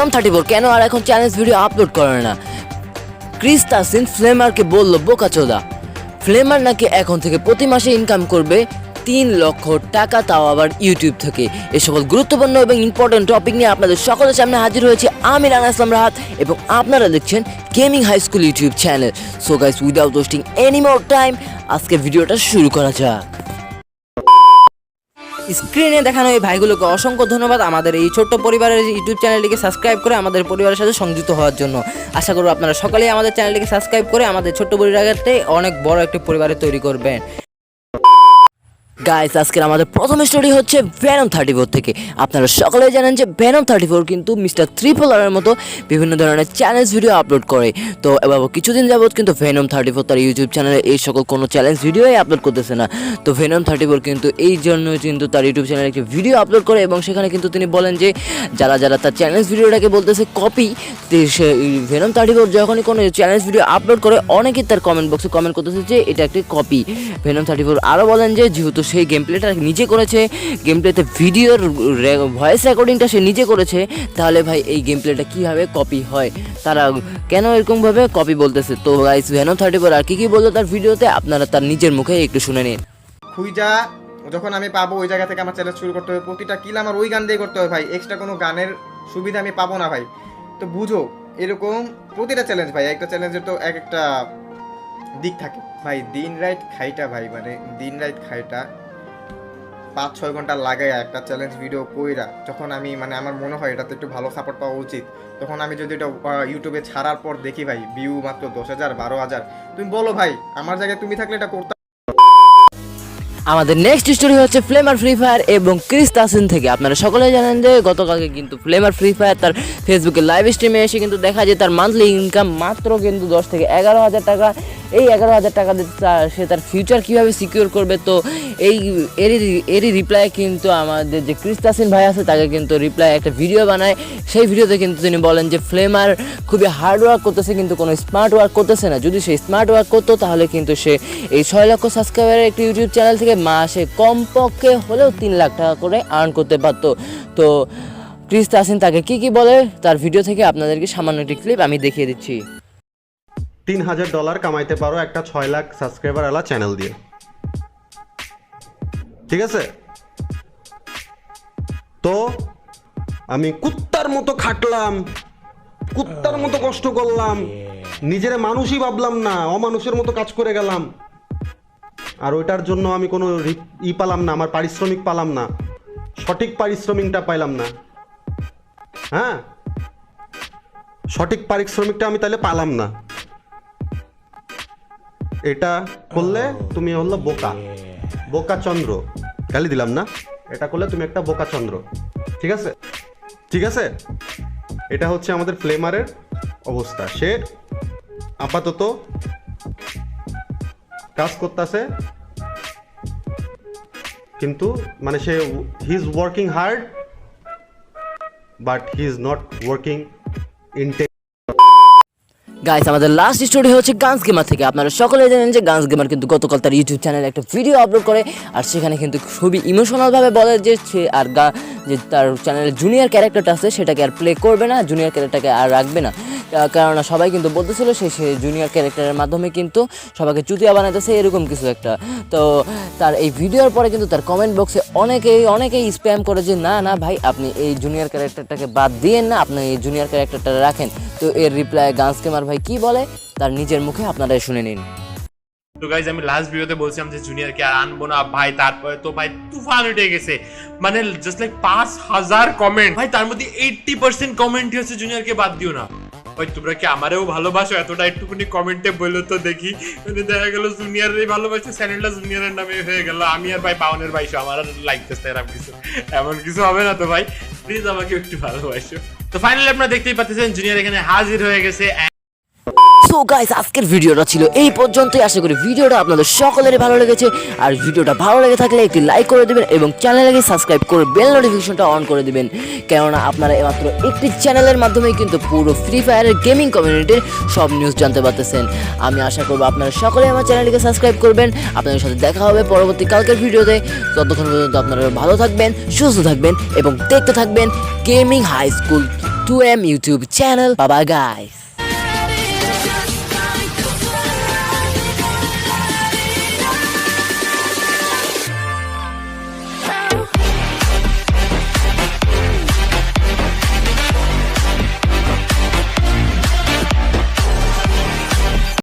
Venom thirty four. কেন? আর এখন challenge video upload করে না। ক্রিস তাসিন ফ্লেমারকে বলল বোকাচোদা ফ্লেমার নাকি এখন থেকে প্রতি মাসে ইনকাম করবে তিন লক্ষ টাকা, তাও আবার ইউটিউব থেকে। এ সকল গুরুত্বপূর্ণ এবং ইম্পর্টেন্ট টপিক নিয়ে আপনাদের সকলের সামনে হাজির হয়েছে আমি রানা ইসলাম রাহাত এবং আপনারা দেখছেন gaming high school YouTube channel so guys without wasting any more time আজকে ভিডিওটা শুরু করা যাক। স্ক্রিনে দেখানো এই ভাইগুলোকে অসংখ্য ধন্যবাদ আমাদের এই ছোট্ট পরিবারের ইউটিউব চ্যানেলটিকে সাবস্ক্রাইব করে আমাদের পরিবারের সাথে সংযুক্ত হওয়ার জন্য। আশা করব আপনারা সকালেই আমাদের চ্যানেলটিকে সাবস্ক্রাইব করে আমাদের ছোট্ট পরিবারকে অনেক বড় একটি পরিবারে তৈরি করবেন। গাইস আজকের আমাদের প্রথম স্টোরি হচ্ছে ভ্যানম থার্টি ফোর থেকে। আপনারা সকলেই জানেন যে ভ্যানম থার্টি ফোর কিন্তু মিস্টার ত্রিপোলারের মতো বিভিন্ন ধরনের চ্যালেঞ্জ ভিডিও আপলোড করে। তো এবার কিছুদিন যাবৎ কিন্তু ভেনম থার্টি ফোর তার ইউটিউব চ্যানেলে এই সকল কোনো চ্যালেঞ্জ ভিডিওই আপলোড করতেছে না। তো ভেনম থার্টি ফোর কিন্তু এই জন্য কিন্তু তার ইউটিউব চ্যানেলে একটি ভিডিও আপলোড করে এবং সেখানে কিন্তু তিনি বলেন যে, যারা যারা তার চ্যালেঞ্জ ভিডিওটাকে বলতেছে কপি সে ভেনম থার্টি ফোর যখনই কোনো চ্যালেঞ্জ ভিডিও আপলোড করে, অনেকেই তার কমেন্ট বক্সে কমেন্ট করতেছে যে, এটা একটি কপি ভেনম থার্টি ফোর আরও বলেন যে, যেহেতু সেই গেম প্লেটা নিজে করেছে। গেম প্লেতে ভিডিওর ভয়েস রেকর্ডিংটা সে নিজে করেছে। তাহলে ভাই, এই গেম প্লেটা কীভাবে কপি হয়? তারা কেন এরকমভাবে কপি বলতেছে? তো গাইস ভেনম থার্টি ফোর আর কী কী বলল তার ভিডিওতে আপনারা তার নিজের মুখে একটু শুনে নিন। খুঁজা যখন আমি পাবো, ওই জায়গা থেকে আমার চ্যালেঞ্জ শুরু করতে হবে। প্রতিটা কিল আমার ওই গান দিয়ে করতে হবে ভাই। এক্সট্রা কোনো গানের সুবিধা আমি পাবো না ভাই। তো বুঝো, এরকম প্রতিটা চ্যালেঞ্জ ভাই। একটা চ্যালেঞ্জের তো এক একটা দিক থাকে। ভাই, দিন রাইট খাইটা ভাই মানে দিন রাইট খাইটা পাঁচ ছয় ঘণ্টা লাগাই একটা চ্যালেঞ্জ ভিডিও কইরা যখন আমি মানে আমার মনে হয় এটাতে একটু ভালো সাপোর্ট পাওয়া উচিত, তখন আমি যদি এটা ইউটিউবে ছাড়ার পর দেখি ভাই ভিউ মাত্র দশ হাজার, বারো হাজার, তুমি বলো ভাই, আমার জায়গায় তুমি থাকলে এটা করতে আমাদের নেক্সট স্টোরি হচ্ছে ফ্লেমার ফ্রি ফায়ার এবং ক্রিস তাসিন থেকে। আপনারা সকলে জানেন যে গতকালকে কিন্তু ফ্লেমার ফ্রি ফায়ার তার ফেসবুকে লাইভ স্ট্রিমে এসে কিন্তু দেখা যায় তার মান্থলি ইনকাম মাত্র কিন্তু দশ থেকে এগারো হাজার টাকা। এই এগারো হাজার টাকা দিয়ে সে তার ফিউচার কীভাবে সিকিউর করবে তো এই, এরই এরই রিপ্লাই কিন্তু আমাদের যে ক্রিস তাসিন ভাই আছে, তাকে কিন্তু রিপ্লাই একটা ভিডিও বানায়। সেই ভিডিওতে কিন্তু তিনি বলেন যে ফ্লেমার খুবই হার্ড ওয়ার্ক করতেছে, কিন্তু কোনো স্মার্ট ওয়ার্ক করতেছে না। যদি সে স্মার্ট ওয়ার্ক করতো, তাহলে কিন্তু সে এই ছয় লক্ষ সাবস্ক্রাইবারের একটি ইউটিউব চ্যানেল থেকে মাসে কমপক্ষে হলেও তিন লাখ টাকা করে আর্ন করতে পারতো। তো ক্রিস তাসিন তাকে কি কি বলে? তার ভিডিও থেকে আপনাদেরকে সামান্য একটি ক্লিপ আমি দেখিয়ে দিচ্ছি। তিন হাজার ডলার কামাইতে পারো একটা ছয় লাখ সাবস্ক্রাইবার আলা চ্যানেল দিয়ে। ঠিক আছে? তো আমি কুত্তার মতো খাটলাম কুত্তার মতো কষ্ট করলাম নিজের মানুষই ভাবলাম না অমানুষের মতো কাজ করে গেলাম। আর ওইটার জন্য আমি কোনো ই পালাম না আমার পারিশ্রমিক পালাম না সঠিক পারিশ্রমিকটা পাইলাম না। হ্যাঁ? সঠিক পারিশ্রমিকটা আমি তাহলে পালাম না। এটা করলে তুমি হলো বোকা। বোকা চন্দ্র। গালি দিলাম না। এটা করলে তুমি একটা বোকা চন্দ্র। ঠিক আছে? ঠিক আছে? এটা হচ্ছে আমাদের ফ্লেমারের অবস্থা। সে আপাতত কাজ করতেছে। কিন্তু মানে সে he is working hard but he is not working in tech guys আমাদের লাস্ট স্টোরি হচ্ছে গান্স গেমার থেকে। আপনারা সকলে জানেন যে গান্স গেমার কিন্তু গতকাল তার ইউটিউব চ্যানেলে একটা ভিডিও আপলোড করে, আর সেখানে কিন্তু খুবই ইমোশনালভাবে বলে যে সে আর গা যে তার চ্যানেলের জুনিয়র ক্যারেক্টারটা আছে, সেটাকে আর প্লে করবে না জুনিয়র ক্যারেক্টারটাকে আর রাখবে না। কেননা সবাই কিন্তু বলতেছিল সে সে জুনিয়র ক্যারেক্টারের মাধ্যমে কিন্তু সবাইকে চুতিয়া বানাইতেছে, এরকম কিছু একটা। তো তার এই ভিডিওর পরে কিন্তু তার কমেন্ট বক্সে অনেকেই অনেকেই স্প্যাম করে যে, না না ভাই, আপনি এই জুনিয়র ক্যারেক্টারটাকে বাদ দিয়েন না, আপনি এই জুনিয়র ক্যারেক্টারটা রাখেন। তো এর রিপ্লাই গান্স গেমার ভাই, কি বলে? তার নিজের মুখে আপনারা শুনে নিন। তো গাইজ আমি লাস্ট ভিডিওতে বলছিলাম যে জুনিয়রকে আর আনব না, ভাই, তারপরে তো ভাই তুফান উঠে গেছে। মানে জাস্ট লাইক পাঁচ হাজার কমেন্ট ভাই, তার মধ্যে এইটটি পার্সেন্ট কমেন্ট হচ্ছে জুনিয়রকে বাদ দিও না। ভাই তোমরা কি আমারেও ভালোবাসো? এতটা একটুখানি কমেন্টে বলল তো দেখি। মানে দেখা গেল জুনিয়রের ভালোবাসে চ্যানেলটা জুনিয়রের নামে হয়ে গেল। আমি আর ভাই পাওনের ভাইসো আমার আর করতে এরকম কিছু। এমন কিছু হবে না তো ভাই। প্লিজ আমাকে একটু ভালোবাসো। তো ফাইনালি আপনারা দেখতেই পাচ্ছেন জুনিয়ার এখানে হাজির হয়ে গেছে। সো গাইস আজকের ভিডিওটা ছিল এই পর্যন্তই। আশা করি ভিডিওটা আপনাদের সকলেরই ভালো লেগেছে। আর ভিডিওটা ভালো লেগে থাকলে একটি লাইক করে দিবেন এবং চ্যানেলকে সাবস্ক্রাইব করে বেল নোটিফিকেশনটা অন করে দেবেন। কেননা আপনারা মাত্র একটি চ্যানেলের মাধ্যমেই কিন্তু পুরো ফ্রি ফায়ারের গেমিং কমিউনিটির সব নিউজ জানতে পারতেছেন। আমি আশা করব আপনারা সকলে আমার চ্যানেলটিকে সাবস্ক্রাইব করবেন। আপনাদের সাথে দেখা হবে পরবর্তী কালকের ভিডিওতে। ততক্ষণ পর্যন্ত আপনারা ভালো থাকবেন, সুস্থ থাকবেন এবং দেখতে থাকবেন gaming high school two M YouTube channel বাবা গাইস